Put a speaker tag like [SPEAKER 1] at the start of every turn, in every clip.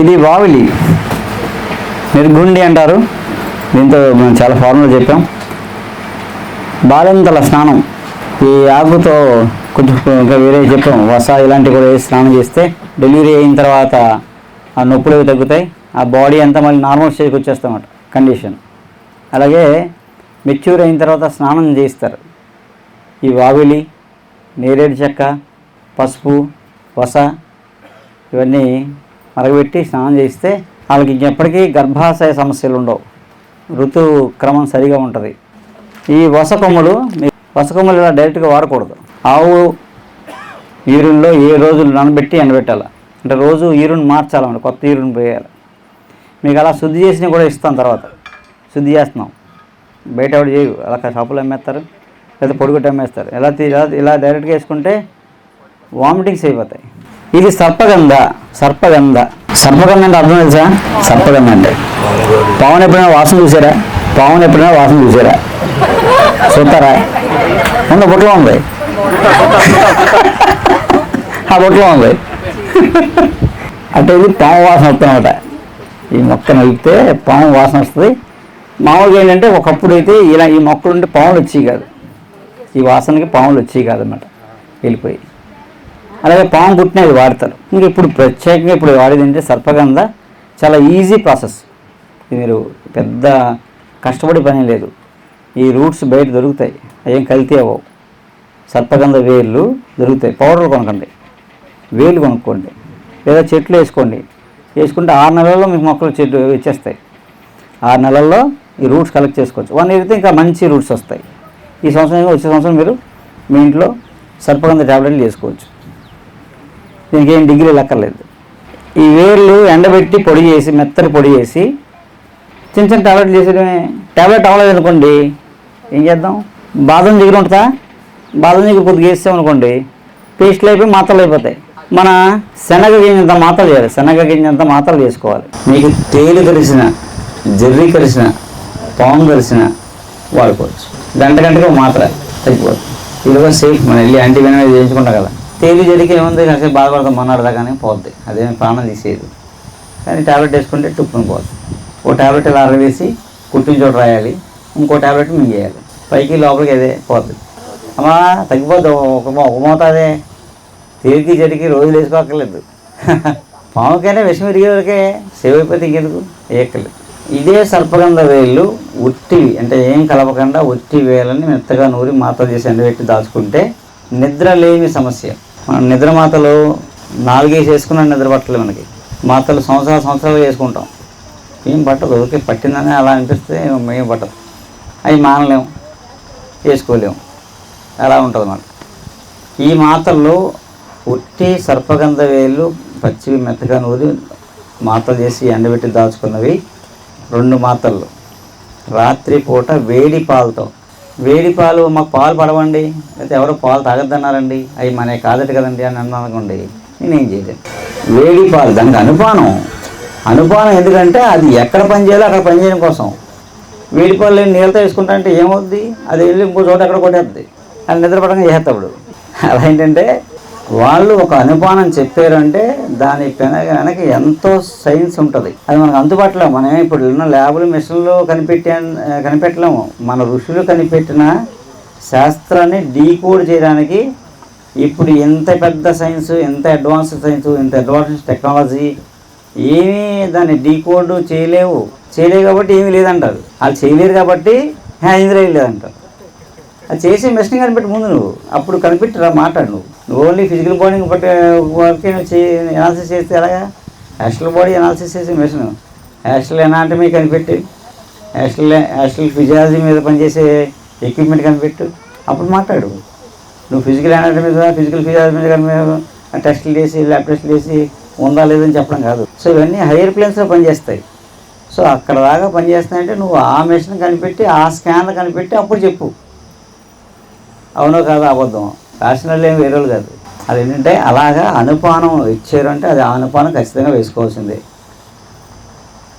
[SPEAKER 1] ఇది వావిలి. నిర్గుండి అంటారు. దీంతో మనం చాలా ఫార్ములా చెప్పాం. బాలింతల స్నానం. ఈ ఆకుతో కొంచెం ఇంకా వేరే చెప్పాం. వస ఇలాంటివి కూడా వేసి స్నానం చేస్తే డెలివరీ అయిన తర్వాత ఆ నొప్పులు తగ్గుతాయి. ఆ బాడీ అంతా మళ్ళీ నార్మల్ స్టేజ్కి వచ్చేస్తామట కండిషన్. అలాగే మెచ్యూర్ అయిన తర్వాత స్నానం చేయిస్తారు ఈ వావిలి నేరేడు చెక్క పసుపు వస ఇవన్నీ మరగబెట్టి స్నానం చేస్తే వాళ్ళకి ఇంకెప్పటికీ గర్భాశయ సమస్యలు ఉండవు. ఋతు క్రమం సరిగా ఉంటుంది. ఈ వసకొమ్మలు వసకొమ్మలు మీ ఇలా డైరెక్ట్గా వాడకూడదు. ఆవు యూరిన్లో ఏ రోజులు నానబెట్టి ఎండబెట్టాలి. అంటే రోజు ఈరుని మార్చాలన్నమాట కొత్త ఈరుని పోయాలి మీకు అలా శుద్ధి చేసినవి కూడా ఇస్తాం తర్వాత. శుద్ధి చేస్తున్నాం. బయట ఎవరు చేయు అలా షాపులో అమ్మేస్తారు లేదా పొడిగొట్టి అమ్మేస్తారు. ఎలా ఇలా ఇలా డైరెక్ట్గా వేసుకుంటే వామిటింగ్స్ అయిపోతాయి. ఇది సర్పగంధ సర్పగంధ. సర్పగంధ అంటే అర్థం తెలుసా? సర్పగంధ అంటే. పావును ఎప్పుడైనా వాసన చూసారా? పావును ఎప్పుడైనా వాసన చూసారా? చూస్తారా? ఉన్న బొట్లో ఉంది. ఆ బొట్లో ఉంది. అంటే ఇది పాము వాసన వస్తుందన్నమాట ఈ మొక్క నలిపితే పాము వాసన వస్తుంది. మామూలుగా ఏంటంటే ఒకప్పుడు అయితే ఇలా ఈ మొక్కలు ఉంటే పాములు వచ్చేవి కాదు. ఈ వాసనకి పాములు వచ్చేవి కాదన్నమాట. వెళ్ళిపోయి. అలాగే పాము పుట్టినది వాడతారు. మీరు ఇప్పుడు ప్రత్యేకంగా ఇప్పుడు వాడేది అంటే సర్పగంధ చాలా ఈజీ ప్రాసెస్ మీరు పెద్ద కష్టపడి పని లేదు. ఈ రూట్స్ బయట దొరుకుతాయి. ఏం కల్తీ అవ్వవు. సర్పగంధ వేర్లు దొరుకుతాయి. పౌడర్లు కొనకండి. వేలు కొనుక్కోండి. లేదా చెట్లు వేసుకోండి. వేసుకుంటే ఆరు నెలల్లో మీకు మొక్కలు చెట్లు ఇచ్చేస్తాయి ఆరు నెలల్లో ఈ రూట్స్ కలెక్ట్ చేసుకోవచ్చు. వన్ ఇయర్ అయితే ఇంకా మంచి రూట్స్ వస్తాయి. ఈ సంవత్సరం వచ్చే సంవత్సరం మీరు మీ ఇంట్లో సర్పగంధ ట్యాబ్లెట్లు చేసుకోవచ్చు దీనికి ఏం డిగ్రీ లెక్కర్లేదు. ఈ వేర్లు ఎండబెట్టి పొడి చేసి మెత్తని పొడి చేసి చిన్న చిన్న టాబ్లెట్లు చేసేయడమే టాబ్లెట్ అవ్వలేదు అనుకోండి ఏం చేద్దాం? బాదం జిగురు ఉంటుందా? బాదం జిగురు కొద్దిగా వేస్తాం అనుకోండి పేస్ట్లు అయిపోయి మాత్రలు అయిపోతాయి. మన శనగ గింజంత మాత్రలు చేయాలి. శనగ గింజంత మాత్రలు చేసుకోవాలి. మీకు తేలు కలిసిన జర్రి కలిసిన పాము కలిసిన వాడుకోవచ్చు. గంట గంటగా మాత్ర తగ్గిపోతుంది ఇదిగో సేఫ్ మనం వెళ్ళి యాంటీ వెనమే చేయించుకుంటాం కదా. తేలి జరిగి ఏముంది కాసేపు బాధపడతాం మొన్నటిదా కానీ పోద్ది. అదేమి ప్రాణం తీసేది కానీ టాబ్లెట్ వేసుకుంటే టుప్పుని పోతుంది ఓ టాబ్లెట్ ఇలా అరవేసి కుట్టిన చోట రాయాలి. ఇంకో టాబ్లెట్ మింగేయాలి. పైకి లోపలికి అదే పోద్ది. అమ్మా తగ్గిపోద్ది. ఒక ఒక మోతాదే తేలికి జరిగి రోజులు వేసుకోక్కర్లేదు. పాముకైనా విషం విరిగే వరకే సేవ్ అయిపోతే ఇంకెందుకు? ఏక్కర్లేదు ఇదే సర్పగంధ వేళ్ళు ఉట్టివి. అంటే ఏం కలపకుండా ఉట్టి వేలని మెత్తగా నూరి మాత్ర చేసి ఎండబెట్టి దాచుకుంటే నిద్ర లేని సమస్య. మనం నిద్ర మాతలు నాలుగేసి వేసుకున్న నిద్ర పట్టలేదు మనకి. మాతలు సంవత్సరాలు సంవత్సరాలు వేసుకుంటాం ఏం పట్టదు ఓకే పట్టిందని అలా అనిపిస్తే ఏం పట్టదు. అవి మానలేము వేసుకోలేము అలా ఉంటుంది మనకు. ఈ మాతల్లో ఉట్టి సర్పగంధ వేలు పచ్చివి మెత్తగా నూరి మాతలు చేసి ఎండబెట్టి దాచుకున్నవి రెండు మాతలు రాత్రి పూట వేడి పాలతో వేడి పాలు మాకు పాలు పడవండి. లేకపోతే ఎవరో పాలు తాగద్దన్నారండి. అవి మనకి కాదట కదండి అని అన్నా అనుకోండి నేనేం చేయలేను. వేడి పాలు దానికి అనుపానం అనుపానం ఎందుకంటే అది ఎక్కడ పని చేయాలో అక్కడ పని చేయడం కోసం. వేడి పాలు లేని నీళ్ళతో వేసుకుంటా అంటే ఏమవుద్ది? అది వెళ్ళి ఇంకో చోట ఎక్కడ కొట్టేస్తుంది అది నిద్రపడంగా చేస్తాడు అలా ఏంటంటే వాళ్ళు ఒక అనుమానం చెప్పారంటే దాని వెనక వెనక ఎంతో సైన్స్ ఉంటుంది. అది మనకు అందుబాటులో మనం ఇప్పుడు ఉన్న ల్యాబులు మిషన్లు కనిపెట్టే కనిపెట్టలేము. మన ఋషులు కనిపెట్టిన శాస్త్రాన్ని డీకోడ్ చేయడానికి ఇప్పుడు ఎంత పెద్ద సైన్స్ ఎంత అడ్వాన్స్ సైన్స్ ఎంత అడ్వాన్స్ టెక్నాలజీ ఏమీ దాన్ని డీకోడ్ చేయలేవు. చేయలేవు కాబట్టి ఏమీ లేదంటారు. వాళ్ళు చేయలేరు కాబట్టి ఇంద్రియం లేదంటారు. అది చేసే మెషిన్ కనిపెట్టి ముందు నువ్వు. అప్పుడు కనిపెట్టి రా మాట్లాడు నువ్వు. నువ్వు ఓన్లీ ఫిజికల్ బాడీ బట్టి వరకే నువ్వు ఎనాలిసిస్ చేస్తే ఎలాగా? యాస్ట్రల్ బాడీ ఎనాలిసిస్ చేసే మెషిన్ యాస్ట్రల్ ఎనాటమీ కనిపెట్టి యాస్ట్రల్ యాస్ట్రల్ ఫిజియాలజీ మీద పనిచేసే ఎక్విప్మెంట్ కనిపెట్టు. అప్పుడు మాట్లాడు. నువ్వు ఫిజికల్ ఎనాటమీ మీద ఫిజికల్ ఫిజియాలజీ మీద కనిపె- టెస్టులు చేసి ల్యాబ్ టెస్టులు చేసి ఉందా లేదని చెప్పడం కాదు. సో ఇవన్నీ హైయర్ ప్లేన్స్లో పనిచేస్తాయి. సో అక్కడ దాకా పనిచేస్తాయంటే నువ్వు ఆ మెషిన్ కనిపెట్టి ఆ స్కాన్లు కనిపెట్టి అప్పుడు చెప్పు. అవునో కాదు అబద్ధం. రాసిన వాళ్ళు ఏం వేరే వాళ్ళు కాదు. అది ఏంటంటే అలాగా అనుపానం ఇచ్చారు అంటే అది ఆ అనుపానం ఖచ్చితంగా వేసుకోవాల్సిందే.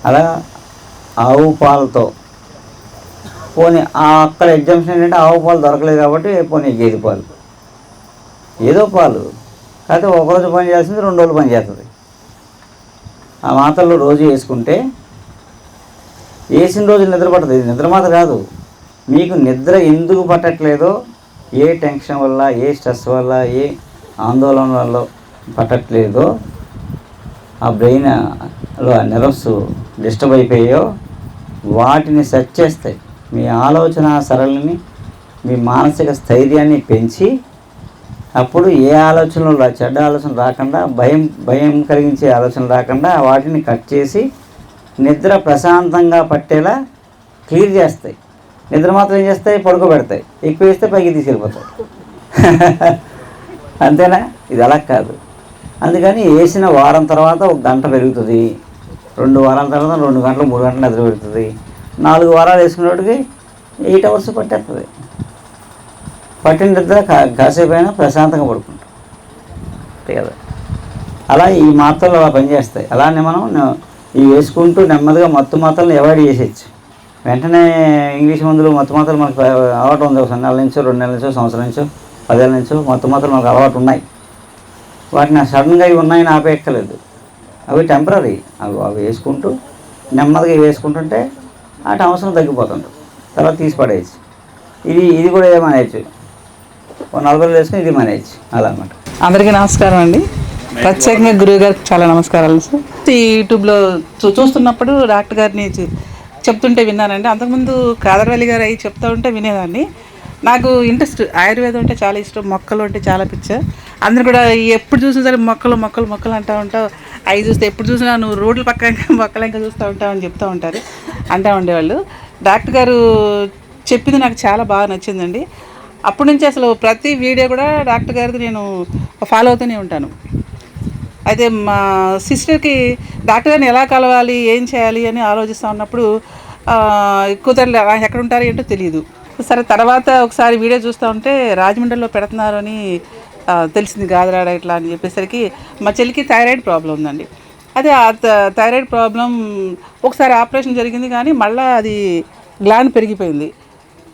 [SPEAKER 1] అలా ఆవు పాలతో. పోనీ ఆ అక్కడ ఎగ్జామ్షన్ ఏంటంటే ఆవు పాలు దొరకలేదు కాబట్టి పోనీ గేదె పాలు. ఏదో పాలు. కాకపోతే ఒకరోజు పని చేయాల్సింది రెండు రోజులు పని చేస్తుంది. ఆ మాత్రలు రోజు వేసుకుంటే వేసిన రోజు నిద్ర పట్టదు. ఇది నిద్ర మాత్ర కాదు. మీకు నిద్ర ఎందుకు పట్టట్లేదో ఏ టెన్షన్ వల్ల ఏ స్ట్రెస్ వల్ల ఏ ఆందోళన వల్ల పట్టట్లేదో ఆ బ్రెయిన్లో ఆ నెర్వ్స్ డిస్టర్బ్ అయిపోయాయో వాటిని సెట్ చేస్తాయి మీ ఆలోచన సరళిని మీ మానసిక స్థైర్యాన్ని పెంచి అప్పుడు ఏ ఆలోచనలు చెడ్డ ఆలోచన రాకుండా భయం భయం కలిగించే ఆలోచన రాకుండా వాటిని కట్ చేసి నిద్ర ప్రశాంతంగా పట్టేలా క్లియర్ చేస్తాయి. నిద్ర మాత్రం ఏం చేస్తాయి పడుకోబెడతాయి. ఎక్కువ వేస్తే పైకి తీసుకెళ్ళిపోతాయి. అంతేనా? ఇది అలా కాదు. అందుకని వేసిన వారం తర్వాత ఒక గంట పెరుగుతుంది. రెండు వారాల తర్వాత రెండు గంటలు మూడు గంటలు నిద్ర పెడుతుంది. నాలుగు వారాలు వేసుకునేటికి ఎయిట్ అవర్స్ పట్టేస్తుంది. పట్టిన నిద్ర కాసేపు అయినా ప్రశాంతంగా పడుకుంటాం. అంతే కదా? అలా ఈ మాత్రలు అలా పనిచేస్తాయి. అలానే మనం ఇవి వేసుకుంటూ నెమ్మదిగా మత్తు మాత్రలను అవాయిడ్ చేసేయచ్చు. వెంటనే ఇంగ్లీష్ మందులు మత్తు మాత్రలు మనకు అలవాటు ఉంది ఒక నెల నుంచో రెండు నెలల నుంచో సంవత్సరం నుంచో పదేళ్ళ నుంచో మత్తు మాత్రలు మనకు అలవాటు ఉన్నాయి. వాటిని సడన్గా ఇవి ఉన్నాయని ఆపేయక్కలేదు అవి టెంపరీ అవి అవి వేసుకుంటూ నెమ్మదిగా వేసుకుంటుంటే వాటి అవసరం తగ్గిపోతుంది తర్వాత తీసి పడేయచ్చు. ఇది ఇది కూడా ఏమనేయచ్చు ఓ నలభై రోజులు వేసుకుని ఇది మానేయచ్చు. అలా అనమాట
[SPEAKER 2] అందరికీ నమస్కారం అండి. ప్రత్యేకంగా గురువు గారికి చాలా నమస్కారాలు సార్. ఈ యూట్యూబ్లో చూ చూస్తున్నప్పుడు డాక్టర్ గారిని చెప్తుంటే విన్నానండి. అంతకుముందు కాదర్వల్లి గారు అవి చెప్తూ ఉంటే వినేదాన్ని. నాకు ఇంట్రెస్ట్ ఆయుర్వేదం అంటే చాలా ఇష్టం మొక్కలు అంటే చాలా పిచ్చ. అందరు కూడా ఎప్పుడు చూసినా సరే మొక్కలు మొక్కలు మొక్కలు అంటూ ఉంటావు. అవి చూస్తే ఎప్పుడు చూసినా నువ్వు రోడ్ల పక్కన మొక్కలు ఇంకా చూస్తూ ఉంటావు అని చెప్తూ ఉంటారు అంటూ ఉండేవాళ్ళు. డాక్టర్ గారు చెప్పింది నాకు చాలా బాగా నచ్చిందండి. అప్పటి నుంచి అసలు ప్రతి వీడియో కూడా డాక్టర్ గారిది నేను ఫాలో అవుతూనే ఉంటాను. అయితే మా సిస్టర్కి డాక్టర్ గారిని ఎలా కలవాలి ఏం చేయాలి అని ఆలోచిస్తూ ఉన్నప్పుడు ఆ, కుదరలే ఎక్కడ ఉంటారు ఏంటో తెలియదు సరే తర్వాత ఒకసారి వీడియో చూస్తూ ఉంటే రాజమండ్రిలో పెడుతున్నారు అని తెలిసింది గాదరాడ ఇట్లా అని చెప్పేసరికి మా చెల్లికి థైరాయిడ్ ప్రాబ్లం ఉందండి. అదే ఆ థైరాయిడ్ ప్రాబ్లం ఒకసారి ఆపరేషన్ జరిగింది కానీ మళ్ళీ అది గ్లాండ్ పెరిగిపోయింది.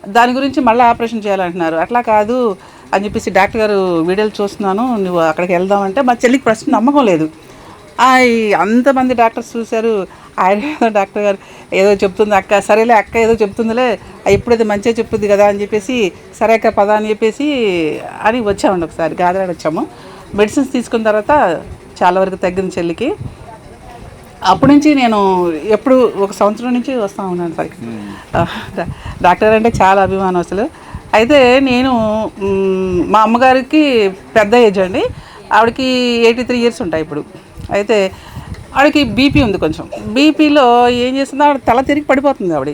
[SPEAKER 2] దాని గురించి మళ్ళీ ఆపరేషన్ చేయాలంటున్నారు. అట్లా కాదు అని చెప్పేసి డాక్టర్ గారు వీడియోలు చూస్తున్నాను నువ్వు అక్కడికి వెళ్దామంటే మా చెల్లికి ప్రశ్న నమ్మకం లేదు. అంతమంది డాక్టర్స్ చూశారు. ఆయుర్వేద డాక్టర్ గారు ఏదో చెప్తుంది అక్క సరేలే అక్క ఏదో చెప్తుందిలే ఎప్పుడైతే మంచిగా చెప్తుంది కదా అని చెప్పేసి సరే అక్క పద అని చెప్పేసి అని వచ్చామండి ఒకసారి గాదరాడు వచ్చాము. మెడిసిన్స్ తీసుకున్న తర్వాత చాలా వరకు తగ్గింది చెల్లికి. అప్పటి నుంచి నేను ఎప్పుడు ఒక సంవత్సరం నుంచి వస్తూ ఉన్నాను సార్. డాక్టర్ అంటే చాలా అభిమానం అసలు. అయితే నేను మా అమ్మగారికి పెద్ద ఏజ్ అండి. ఆవిడకి ఎయిటీ త్రీ ఇయర్స్ ఉంటాయి ఇప్పుడు. అయితే ఆవిడకి బీపీ ఉంది కొంచెం. బీపీలో ఏం చేస్తుందో ఆవిడ తల తిరిగి పడిపోతుంది ఆవిడ.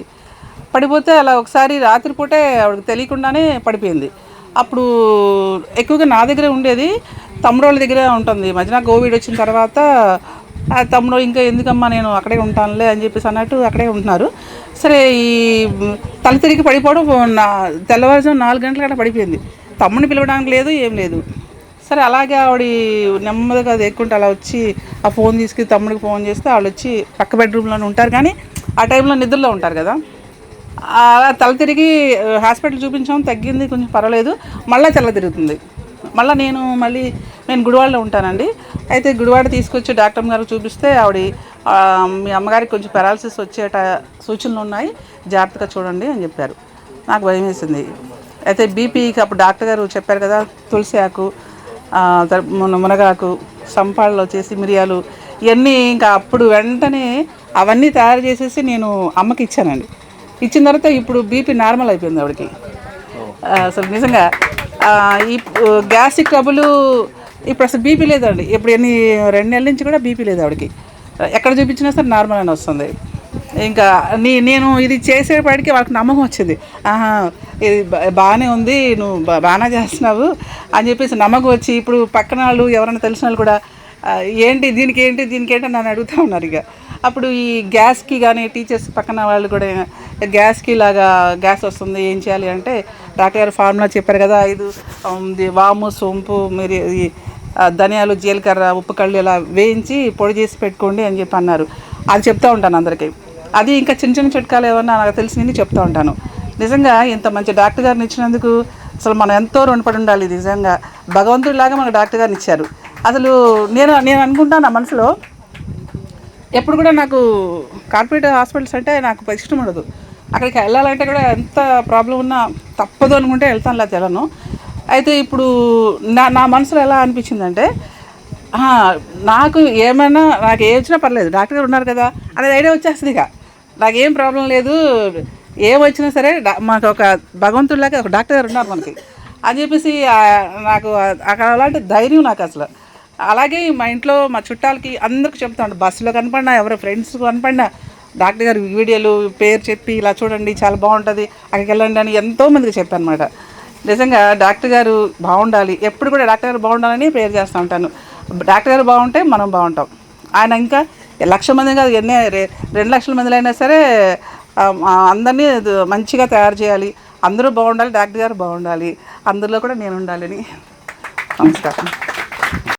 [SPEAKER 2] పడిపోతే అలా ఒకసారి రాత్రిపూటే ఆవిడకి తెలియకుండానే పడిపోయింది. అప్పుడు ఎక్కువగా నా దగ్గరే ఉండేది. తమ్ముడోళ్ళ దగ్గరే ఉంటుంది. ఈ మధ్యన కోవిడ్ వచ్చిన తర్వాత తమ్ముడు ఇంకా ఎందుకమ్మా నేను అక్కడే ఉంటానులే అని చెప్పేసి అన్నట్టు అక్కడే ఉంటున్నారు. సరే ఈ తల తిరిగి పడిపోవడం నా తెల్లవారుజాము నాలుగు గంటల అక్కడ పడిపోయింది. తమ్ముడిని పిలవడానికి లేదు ఏం లేదు. సరే అలాగే ఆవిడ నెమ్మదిగా ఎక్కుంటే అలా వచ్చి ఆ ఫోన్ తీసుకుని తమ్ముడికి ఫోన్ చేస్తే వాళ్ళు వచ్చి పక్క బెడ్రూమ్లోనే ఉంటారు. కానీ ఆ టైంలో నిద్రలో ఉంటారు కదా. అలా తల తిరిగి హాస్పిటల్ చూపించాం తగ్గింది కొంచెం పర్వాలేదు. మళ్ళీ తెల్ల తిరుగుతుంది. మళ్ళీ నేను మళ్ళీ నేను గుడివాడలో ఉంటానండి. అయితే గుడివాడ తీసుకొచ్చి డాక్టర్ గారు చూపిస్తే ఆవిడ మీ అమ్మగారికి కొంచెం పెరాలసిస్ వచ్చేట సూచనలు ఉన్నాయి. జాగ్రత్తగా చూడండి అని చెప్పారు. నాకు భయం వేసింది. అయితే బీపీకి అప్పుడు డాక్టర్ గారు చెప్పారు కదా తులసి ఆకు మునగాకు సంపాళ్ళలో వచ్చేసి మిరియాలు ఇవన్నీ ఇంకా అప్పుడు వెంటనే అవన్నీ తయారు చేసేసి నేను అమ్మకి ఇచ్చానండి. ఇచ్చిన తర్వాత ఇప్పుడు బీపీ నార్మల్ అయిపోయింది ఆవిడకి. అసలు నిజంగా ఈ గ్యాస్ట్రిక్ ట్రబుల్ ఇప్పుడు అసలు బీపీ లేదండి. ఇప్పుడు ఎన్ని రెండు నెలల నుంచి కూడా బీపీ లేదు ఆవిడకి. ఎక్కడ చూపించినా సరే నార్మల్ అని వస్తుంది. ఇంకా నీ నేను ఇది చేసేపాటికి వాళ్ళకి నమ్మకం వచ్చింది. ఆహా ఇది బాగానే ఉంది నువ్వు బా- బాగానే చేస్తున్నావు అని చెప్పేసి నమ్మకం వచ్చి ఇప్పుడు పక్కన వాళ్ళు ఎవరైనా తెలిసిన వాళ్ళు కూడా ఏంటి దీనికి ఏంటి దీనికి ఏంటి నన్ను అడుగుతూ ఉన్నారు ఇక. అప్పుడు ఈ గ్యాస్కి కానీ టీచర్స్ పక్కన వాళ్ళు కూడా గ్యాస్కి లాగా గ్యాస్ వస్తుంది ఏం చేయాలి అంటే డాక్టర్ గారు ఫార్ములా చెప్పారు కదా ఐదు ఇది వాము సోంపు మీరు ధనియాలు జీలకర్ర ఉప్పు కళ్ళు ఇలా వేయించి పొడి చేసి పెట్టుకోండి అని చెప్పి అన్నారు. అది చెప్తూ ఉంటాను అందరికీ. అది ఇంకా చిన్న చిన్న చిట్కాలు ఏమన్నా నాకు తెలిసినవి చెప్తూ ఉంటాను. నిజంగా ఇంత మంచి డాక్టర్ గారిని ఇచ్చినందుకు అసలు మనం ఎంతో రుణపడి ఉండాలి నిజంగా. భగవంతుడిలాగా మనకు డాక్టర్ గారిని ఇచ్చారు. అసలు నేను నేను అనుకుంటాను నా మనసులో ఎప్పుడు కూడా నాకు కార్పొరేట్ హాస్పిటల్స్ అంటే నాకు ఇష్టం ఉండదు. అక్కడికి వెళ్ళాలంటే కూడా ఎంత ప్రాబ్లం ఉన్నా తప్పదు అనుకుంటే వెళ్తాను తెలను అయితే ఇప్పుడు నా నా మనసులో ఎలా అనిపించిందంటే నాకు ఏమైనా నాకు ఏ వచ్చినా పర్లేదు డాక్టర్ గారు ఉన్నారు కదా అనేది ఐడియా వచ్చేస్తుంది ఇక. నాకేం ప్రాబ్లం లేదు ఏం వచ్చినా సరే మాకు ఒక భగవంతుడిలాగా ఒక డాక్టర్ గారు ఉన్నారు మనకి. అని చెప్పేసి నాకు అక్కడ అలాంటి ధైర్యం నాకు అసలు. అలాగే మా ఇంట్లో మా చుట్టాలకి అందరికి చెప్తాను బస్సులో కనపడినా ఎవరు ఫ్రెండ్స్ కనపడినా డాక్టర్ గారు వీడియోలు పేరు చెప్పి ఇలా చూడండి చాలా బాగుంటుంది అక్కడికి వెళ్ళండి అని ఎంతోమందికి చెప్పాను అనమాట నిజంగా డాక్టర్ గారు బాగుండాలి ఎప్పుడు కూడా డాక్టర్ గారు బాగుండాలని ప్రేర్ చేస్తూ ఉంటాను. డాక్టర్ గారు బాగుంటే మనం బాగుంటాం. ఆయన ఇంకా లక్ష మంది కాదు ఎన్ని రెండు లక్షల మందిలో అయినా సరే అందరినీ మంచిగా తయారు చేయాలి. అందరూ బాగుండాలి డాక్టర్ గారు బాగుండాలి. అందులో కూడా నేను ఉండాలని. నమస్కారం.